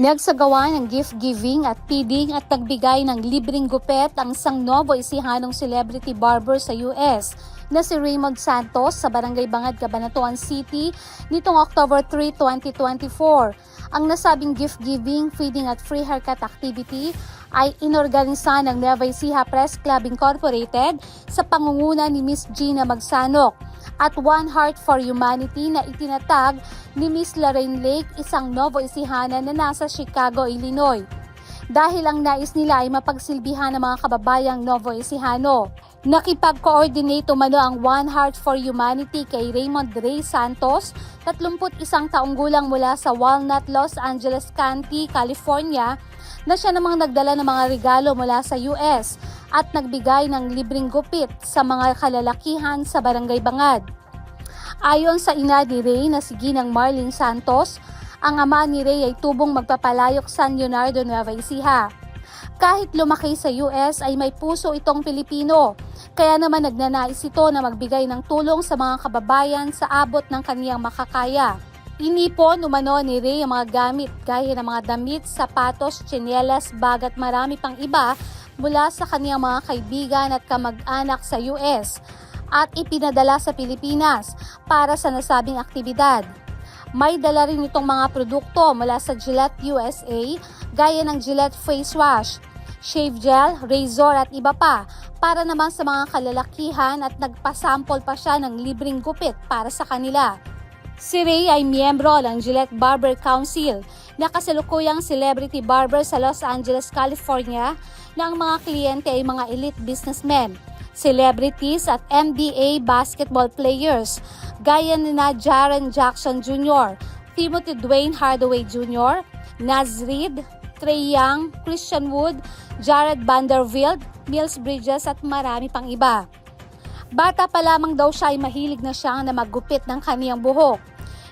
Nagsagawa ng gift giving at feeding at nagbigay ng libreng gupet ang isang Novo Isihanong celebrity barber sa US na si Raymond Santos sa Barangay Bangad, Cabanatuan City nitong October 3, 2024. Ang nasabing gift giving, feeding at free haircut activity ay inorganisa ng Nueva Ecija Press Club Incorporated sa pangunguna ni Miss Gina Magsanok at One Heart for Humanity na itinatag ni Miss Lorraine Lake, isang Novo Ecijana na nasa Chicago, Illinois. Dahil ang nais nila ay mapagsilbihan ng mga kababayang Novo Ecijano. Nakipag-coordinate umano ang One Heart for Humanity kay Raymond Ray Santos, 31 taong gulang mula sa Walnut, Los Angeles County, California, na siya namang nagdala ng mga regalo mula sa US at nagbigay ng libreng gupit sa mga kalalakihan sa Barangay Bangad. Ayon sa ina ni Ray na si Ginang Marlene Santos, ang ama ni Ray ay tubong magpapalayok San Leonardo, Nueva Ecija. Kahit lumaki sa US ay may puso itong Pilipino, kaya naman nagnanais ito na magbigay ng tulong sa mga kababayan sa abot ng kaniyang makakaya. Inipon umano ni Ray ang mga gamit gaya ng mga damit, sapatos, tsinelas, bag at marami pang iba mula sa kaniyang mga kaibigan at kamag-anak sa US at ipinadala sa Pilipinas para sa nasabing aktibidad. May dala rin itong mga produkto mula sa Gillette USA gaya ng Gillette Face Wash, shave gel, razor at iba pa para naman sa mga kalalakihan at nagpasample pa siya ng libreng gupit para sa kanila. Si Ray ay miyembro ng Gillette Barber Council na kasalukuyang celebrity barber sa Los Angeles, California na ang mga kliyente ay mga elite businessmen, celebrities at NBA basketball players gaya ni na Jaren Jackson Jr., Timothy Dwayne Hardaway Jr., Naz Reid, Trey Young, Christian Wood, Jared Vanderbilt, Mills Bridges at marami pang iba. Bata pa lamang daw siya ay mahilig na siyang na maggupit ng kaniyang buhok.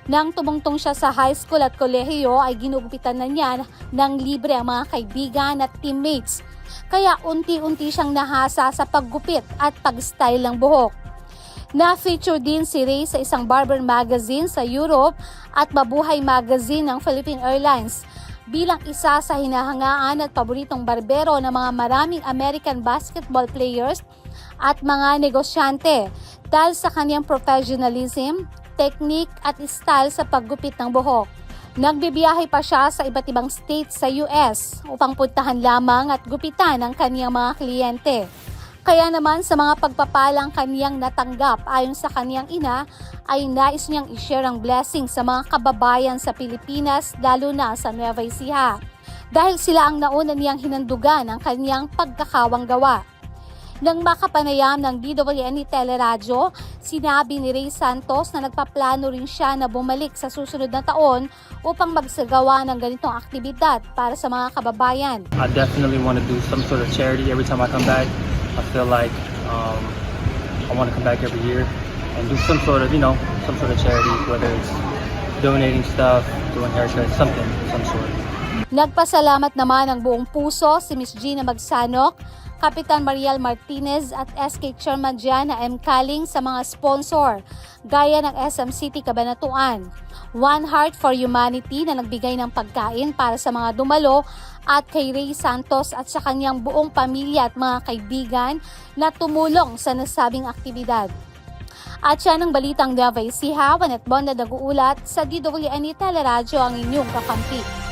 Nang tumungtong siya sa high school at kolehiyo ay ginugupitan na niya ng libre ang mga kaibigan at teammates. Kaya unti-unti siyang nahasa sa paggupit at pag-style ng buhok. Na-feature din si Ray sa isang barber magazine sa Europe at Mabuhay magazine ng Philippine Airlines bilang isa sa hinahangaan at paboritong barbero ng mga maraming American basketball players at mga negosyante dahil sa kanyang professionalism, technique at style sa paggupit ng buhok. Nagbibiyahe pa siya sa iba't ibang states sa US upang puntahan lamang at gupitan ang kaniyang mga kliyente. Kaya naman sa mga pagpapalang kaniyang natanggap ayon sa kaniyang ina ay nais niyang i-share ang blessing sa mga kababayan sa Pilipinas lalo na sa Nueva Ecija. Dahil sila ang nauna niyang hinandugan ang kaniyang pagkakawang gawa. Nang makapanayam ng DWNE Teleradyo, sinabi ni Ray Santos na nagpaplano rin siya na bumalik sa susunod na taon upang magsagawa ng ganitong aktibidad para sa mga kababayan. I definitely want to do some sort of charity every time I come back. I feel like um, I want to come back every year and do some sort of, you know, some sort of charity, whether it's donating stuff, doing haircuts, something, some sort. Nagpasalamat naman ng buong puso si Miss Gina Magsanok, Kapitan Mariel Martinez at SK Chairman Gianna M. Kaling sa mga sponsor gaya ng SM City Cabanatuan, One Heart for Humanity na nagbigay ng pagkain para sa mga dumalo at kay Ray Santos at sa kanyang buong pamilya at mga kaibigan na tumulong sa nasabing aktibidad. At siya ng Balitang Nueva Ecija, Wanet Bonda nag-uulat sa DWNE Teleradyo ang inyong kakampi.